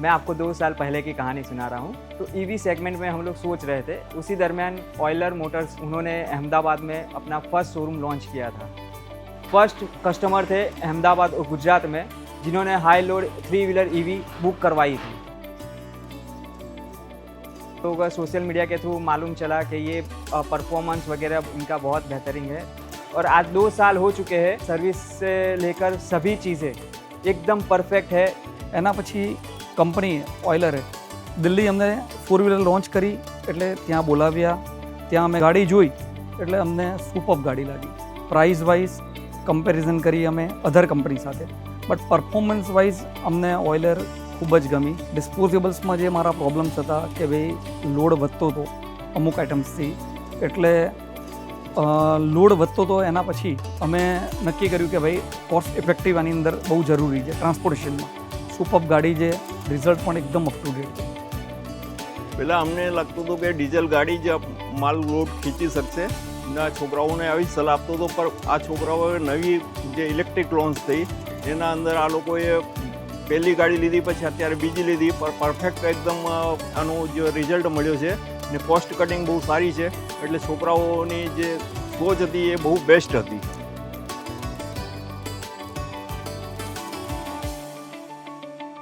मैं आपको दो साल पहले की कहानी सुना रहा हूँ तो ईवी सेगमेंट में हम लोग सोच रहे थे उसी दरमियान ऑयलर मोटर्स उन्होंने अहमदाबाद में अपना फर्स्ट शोरूम लॉन्च किया था फर्स्ट कस्टमर थे अहमदाबाद और गुजरात में जिन्होंने high load three wheeler EV book करवाई थी लोगों को सोशल मीडिया के थ्रू मालूम चला कि ये परफॉर्मेंस वगैरह इनका बहुत बेहतरीन है और आज दो साल हो चुके हैं सर्विस से लेकर सभी चीज़ें एकदम परफेक्ट है એના પછી કંપની ઓઇલરે દિલ્હી અમને ફોર વ્હીલર લોન્ચ કરી, એટલે ત્યાં બોલાવ્યા. ત્યાં અમે ગાડી જોઈ, એટલે અમને સુપર ગાડી લાગી. પ્રાઇસ વાઇઝ કમ્પેરિઝન કરી અમે અધર કંપની સાથે. બટ પરફોર્મન્સ વાઇઝ અમને ઓઇલર ખૂબ જ ગમી. ડિસ્પોઝેબલ્સમાં જે મારા પ્રોબ્લેમ્સ હતા કે ભાઈ લોડ વધતો હતો અમુક આઇટમ્સથી એટલે લોડ વધતો હતો એના પછી અમે નક્કી કર્યું કે ભાઈ કોસ્ટ ઇફેક્ટિવ આની અંદર બહુ જરૂરી છે ટ્રાન્સપોર્ટેશનમાં સુપર ગાડી છે રિઝલ્ટ પણ એકદમ અપ ટુ ડેટ પહેલાં અમને લાગતું હતું કે ડીઝલ ગાડી જ માલ લોડ ખીંચી શકશે. ના, છોકરાઓને આવી સલાહ આપતો હતો, પણ આ છોકરાઓએ નવી જે ઇલેક્ટ્રિક લોન્ચ થઈ, એના અંદર આ લોકોએ પહેલી ગાડી લીધી, પછી અત્યારે બીજી લીધી, પણ પરફેક્ટ એકદમ આનું જે રિઝલ્ટ મળ્યો છે. ને કોસ્ટ કટિંગ બહુ સારી છે, એટલે છોકરાઓની જે સોચ હતી એ બહુ બેસ્ટ હતી.